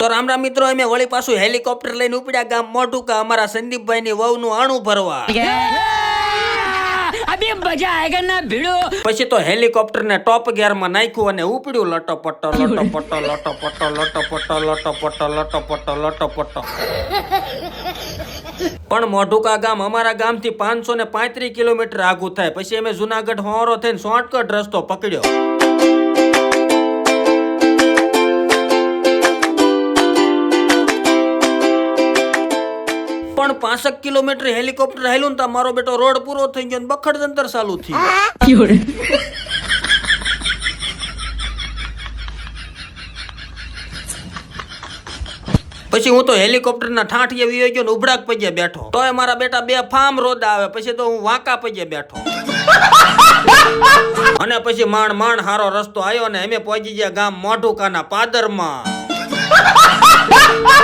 તો રામ રામ મિત્રો અમે વળી પાછું હેલિકોપ્ટર લઈને ઉપડ્યા ગામ મોટું કા અમારા સંદીપભાઈની વહુનું આણું ભરવા. પછી તો હેલિકોપ્ટર ને ટોપ ગિયરમાં નાખ્યું અને ઉપડ્યું લટો પટ્ટો લટો પટ્ટો લટો પટ્ટો લટો પટ્ટો લટો પટ્ટો લટો પટ્ટો લટો પટ્ટો પણ મોઢુકા ગામ અમારા ગામથી પાંચસો ને પાંત્રીસ કિલોમીટર આગુ થાય. પછી અમે જુનાગઢ હોરો થઈને સોટકટ રસ્તો પકડ્યો. પણ પાંસઠ કિલોમીટર હેલિકોપ્ટર હેલું તો મારો બેટો રોડ પૂરો થઈ ગયો બખડ જંતર ચાલુ થયું. પછી હું તો હેલિકોપ્ટર ના ઠાઠીએ વી ગયો ને ઉભડાક પજ્યા બેઠો. તોય મારા બેટા બે ફાર્મ રોદ આવે, પછી તો હું વાંકા પજ્યા બેઠો. અને પછી માણ માણ હારો રસ્તો આવ્યો ને અમે પહોંચી ગયા ગામ મોઢુકાના પાદરમાં.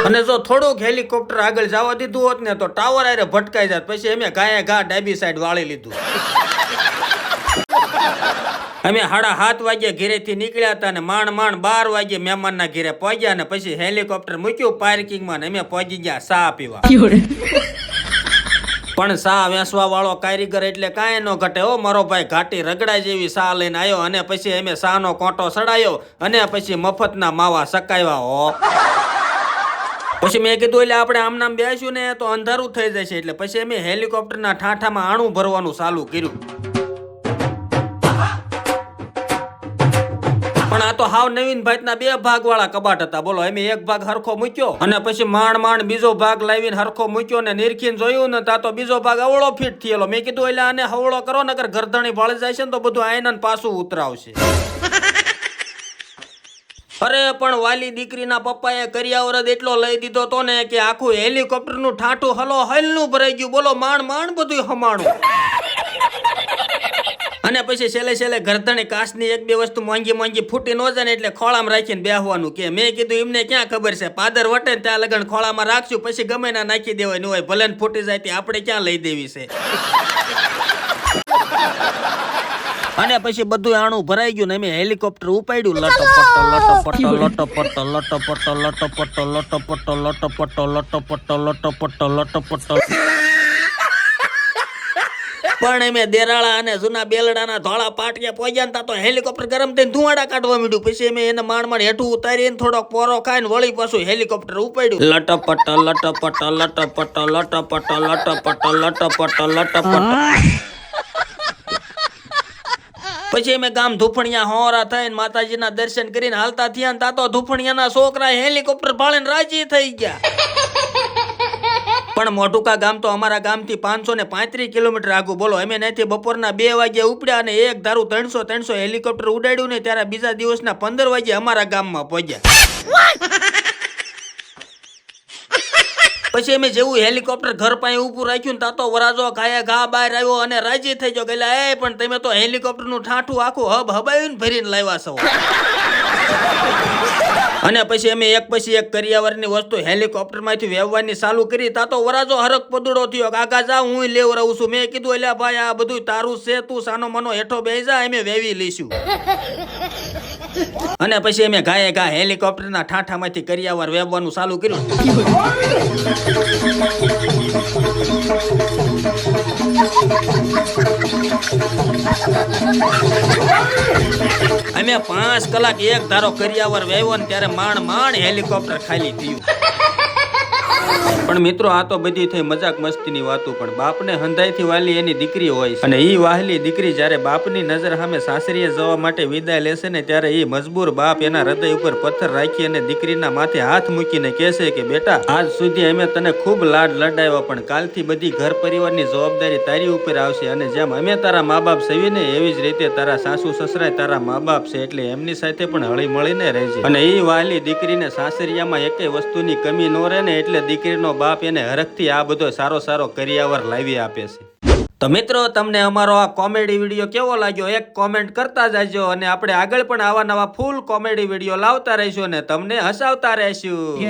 અને જો થોડુંક હેલિકોપ્ટર આગળ જવા દીધું હોત ને તો ટાવર આરે ભટકાઈ જાત. પછી અમે ગાયે ઘા ડાબી સાઈડ વાળી લીધું. અમે સાડા સાત વાગે ઘેરેથી નીકળ્યા હતા અને માણ માણ બાર વાગે મહેમાનના ઘેરે પહોંચ્યા અને પછી હેલિકોપ્ટર મૂક્યું પાર્કિંગમાં ને અમે પહોંચી ગયા ચા પીવા. પણ સા વેસવા વાળો કારીગર એટલે કાંઈ ન ઘટે હો મારો ભાઈ ઘાટી રગડા જેવી સા લઈને આવ્યો અને પછી અમે સાનો કોટો સડાયો અને પછી મફતના માવા સકાવ્યા હો. પછી મેં કીધું, એટલે આપણે આમ નામ બેસ્યું ને તો અંધારું થઈ જશે. એટલે પછી અમે હેલિકોપ્ટરના ઠાઠામાં આણું ભરવાનું ચાલુ કર્યું. પણ આ તો હાવ નવીન ભાતના બે ભાગ વાળા કબાટ હતા. બોલો, એમ એક ભાગ હરખો મૂક્યો અને પછી માંડ માંડ બીજો ભાગ લાવીને હરખો મૂક્યો ને નિરખીને જોયું ને તા તો બીજો ભાગ અવળો ફિટ થયેલો. મેં કીધું, એટલે આને હવળો કરો નગર ગરદણી ભાળી જાય છે ને તો બધું આયનન પાછું ઉતરાવશે. પણ વાલી દીકરીના પપ્પાએ કરિયાવરદ એટલો લઈ દીધો તો ને કે આખું હેલિકોપ્ટરનું ઠાઠું હલો હલનું ભરાઈ ગયું. બોલો, માણ માંડ બધું હમાણું. અને પછી છેલ્લે છેલ્લે ગરધણી કાચની એક બે વસ્તુ મોંઘી મોંઘી ફૂટી ન જાય એટલે ખોળામાં રાખીને બેહવાનું કે. મેં કીધું, એમને ક્યાં ખબર છે? પાદર વટે ને ત્યાં લગન ખોળામાં રાખશું, પછી ગમે ના નાખી દેવાય. હોય ભલે ફૂટી જાય તે આપણે ક્યાં લઈ દેવી છે? અને પછી બધું આણું ભરાઈ ગયું ને મેં હેલિકોપ્ટર ઉપાડ્યું લટો પટ્ટો લટો પટ્ટો લટો પટ્ટો લટો પટ્ટો લટો પટ્ટો લટો પટ્ટો લટો પટ્ટો લટો પટ્ટો લટો પટ્ટો પણ એમે દેરાળા અને જૂના બેલડાના ધોળા પાટિયા પહોંચ્યા તા તો હેલિકોપ્ટર ગરમ થઈને ધુવાડા કાઢવા માંડ્યું પછી અમે એને માણ માણ હેઠું ઉતારીને થોડોક પોરો ખાઈને વળી પાછું હેલિકોપ્ટર ઉપાડ્યું લટપટ લટપટ લટપટ લટપટ લટપટ લટપટ લટપટ પછી અમે ગામ ધુફણિયા હોરા થઈને માતાજીના દર્શન કરીને હાલતા થયા ને તા તો ધુફણિયાના છોકરા હેલિકોપ્ટર ભાળીને રાજી થઈ ગયા. પણ મોટુકા ગામ તો અમારા ગામથી પાંચસો ને પાંત્રીસ કિલોમીટર આગું. બોલો, અમે ત્યાંથી બપોરના બે વાગે ઉપડ્યા અને એક ધારું ત્રણસો ત્રણસો હેલિકોપ્ટર ઉડાડ્યું ને ત્યારે બીજા દિવસના પંદર વાગે અમારા ગામમાં પહોંચ્યા. પછી અમે જેવું હેલિકોપ્ટર ઘર પાસે ઊભું રાખ્યું ને તા તો વરાજો ખાયા ઘા બહાર આવ્યો અને રાજી થઈ ગયો. ગયેલા એ પણ તમે તો હેલિકોપ્ટરનું ઠાઠું આખું હબ હબાયું ને ભરીને લાવ્યા છો. અને પછી અમે એક પછી એક કરિયાવરની વસ્તુ હેલિકોપ્ટરમાંથી વેવવાની ચાલુ કરી. તા તો વરાજો હરક પદુડો થયો. કાકા જા હું લેવ રહું છું. મેં કીધું એટલે ભાઈ આ બધું તારું છે તું સાનો મનો હેઠો બેસા જા અમે વેવી લઈશું. અને પછી અમે ગાયે ગા હેલિકોપ્ટરના ઠાઠામાંથી કરિયાવાર વેવવાનું ચાલુ કર્યું. અમે પાંચ કલાક એક ધારો કરિયાવર વેવો ને ત્યારે માણ માણ હેલિકોપ્ટર ખાલી થયું. પણ મિત્રો, આ તો બધી થઈ મજાક મસ્તીની વાતો, પણ બાપને હંધાઈથી વાલી એની દીકરી હોય અને એ વાહલી દીકરી જ્યારે બાપની નજર સામે સાસરીએ જવા માટે વિદાય લેશે ને ત્યારે એ મજબૂર બાપ એના હૃદય ઉપર પથ્થર રાખી અને દીકરીના માથે હાથ મૂકીને કહેશે કે, બેટા, આજ સુધી અમે તને ખૂબ લાડ લડાવ્યા, પણ કાલથી બધી ઘર પરિવારની જવાબદારી તારી ઉપર આવશે અને જેમ અમે તારા મા બાપ સવીને એવી જ રીતે તારા સાસુ સસરાય તારા મા બાપ છે, એટલે એમની સાથે પણ હળી મળીને રહેજે. અને એ વાહલી દીકરીને સાસરિયામાં એકે વસ્તુની કમી ન રહે ને, એટલે દીકરીનો બાપ એને હરખથી આ બધો સારો સારો કરિયાવર લાવી આપે છે. તો મિત્રો, તમને અમારો આ કોમેડી વીડિયો કેવો લાગ્યો? એક કોમેન્ટ કરતા જાજો અને આપણે આગળ પણ આવા નવા ફૂલ કોમેડી વીડિયો લાવતા રહીશું અને તમને હસાવતા રહીશું.